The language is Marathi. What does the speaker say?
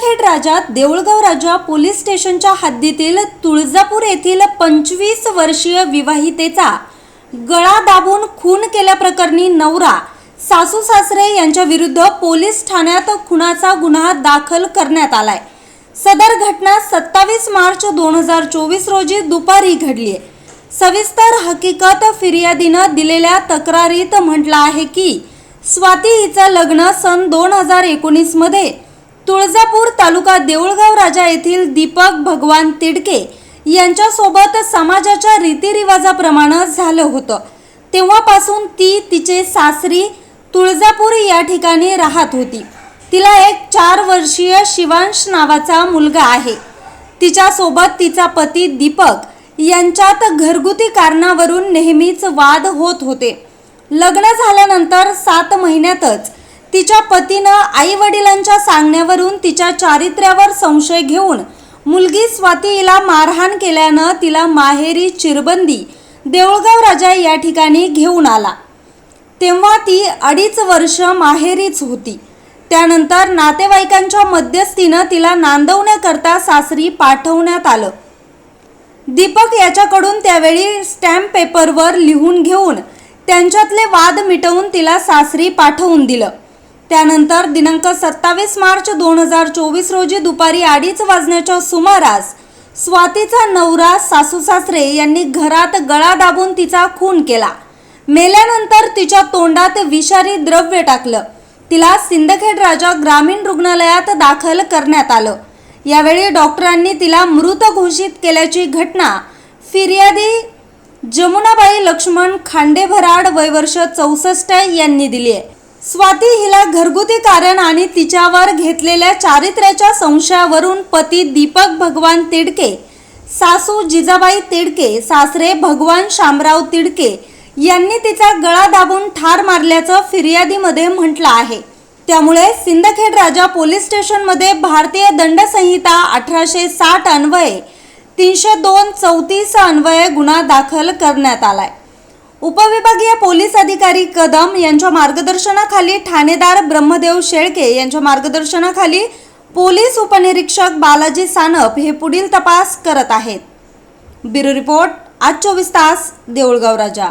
सिंदखेड राजात देऊळगाव राजा पोलीस स्टेशनच्या हद्दीतील तुळजापूर येथील पंचवीस वर्षीय विवाहितेचा गळा दाबून खून केल्याप्रकरणी नवरा सासू सासरे यांच्या विरुद्ध पोलीस ठाण्यात खुनाचा गुन्हा दाखल करण्यात आलाय. सदर घटना सत्तावीस मार्च दोन हजार चोवीस रोजी दुपारी घडली सविस्तर हकीकत फिर्यादीनं दिलेल्या तक्रारीत म्हटलं आहे की स्वाती हिचं लग्न सन दोन हजार एकोणीसमध्ये तुळजापूर तालुका देऊळगाव राजा येथील दीपक भगवान तिडके यांच्यासोबत समाजाच्या रीतिरिवाजाप्रमाणे झालं होतं. तेव्हापासून ती तिचे सासरी तुळजापूर या ठिकाणी राहत होती. तिला एक चार वर्षीय शिवांश नावाचा मुलगा आहे. तिच्यासोबत तिचा पती दीपक यांच्यात घरगुती कारणावरून नेहमीच वाद होत होते. लग्न झाल्यानंतर सात महिन्यातच तिच्या पतीनं आई वडिलांच्या सांगण्यावरून तिच्या चारित्र्यावर संशय घेऊन मुलगी स्वाती हिला मारहाण केल्यानं तिला माहेरी चिरबंदी देऊळगाव राजा या ठिकाणी घेऊन आला. तेव्हा ती अडीच वर्ष माहेरीच होती. त्यानंतर नातेवाईकांच्या मध्यस्थीनं तिला नांदवण्याकरता सासरी पाठवण्यात आलं. दीपक याच्याकडून त्यावेळी स्टॅम्प पेपरवर लिहून घेऊन त्यांच्यातले वाद मिटवून तिला सासरी पाठवून दिलं. त्यानंतर दिनांक सत्तावीस मार्च दोन हजार चोवीस रोजी दुपारी अडीच वाजण्याच्या सुमारास स्वातीचा नवरा सासू सासरे यांनी घरात गळा दाबून तिचा खून केला. मेल्यानंतर तिच्या तोंडात विषारी द्रव्य टाकलं. तिला सिंदखेड राजा ग्रामीण रुग्णालयात दाखल करण्यात आलं. यावेळी डॉक्टरांनी तिला मृत घोषित केल्याची घटना फिर्यादी जमुनाबाई लक्ष्मण खांडेभराड वयवर्ष चौसष्ट यांनी दिली आहे. स्वाती हिला घरगुती कारण आणि तिच्यावर घेतलेल्या चारित्र्याच्या संशयावरून पती दीपक भगवान तिडके सासू जिजाबाई तिडके सासरे भगवान शामराव तिडके यांनी तिचा गळा दाबून ठार मारल्याचं फिर्यादीमध्ये म्हटलं आहे. त्यामुळे सिंदखेड राजा पोलीस स्टेशनमध्ये भारतीय दंडसंहिता अठराशे साठ अन्वये तीनशे दोन चौतीस अन्वये गुन्हा दाखल करण्यात आलाय. उपविभागीय पोलीस अधिकारी कदम यांच्या मार्गदर्शनाखाली ठाणेदार ब्रह्मदेव शेळके यांच्या मार्गदर्शनाखाली पोलीस उपनिरीक्षक बालाजी सानप हे पुढील तपास करत आहेत. ब्युरो रिपोर्ट आज चोवीस तास देऊळगाव राजा.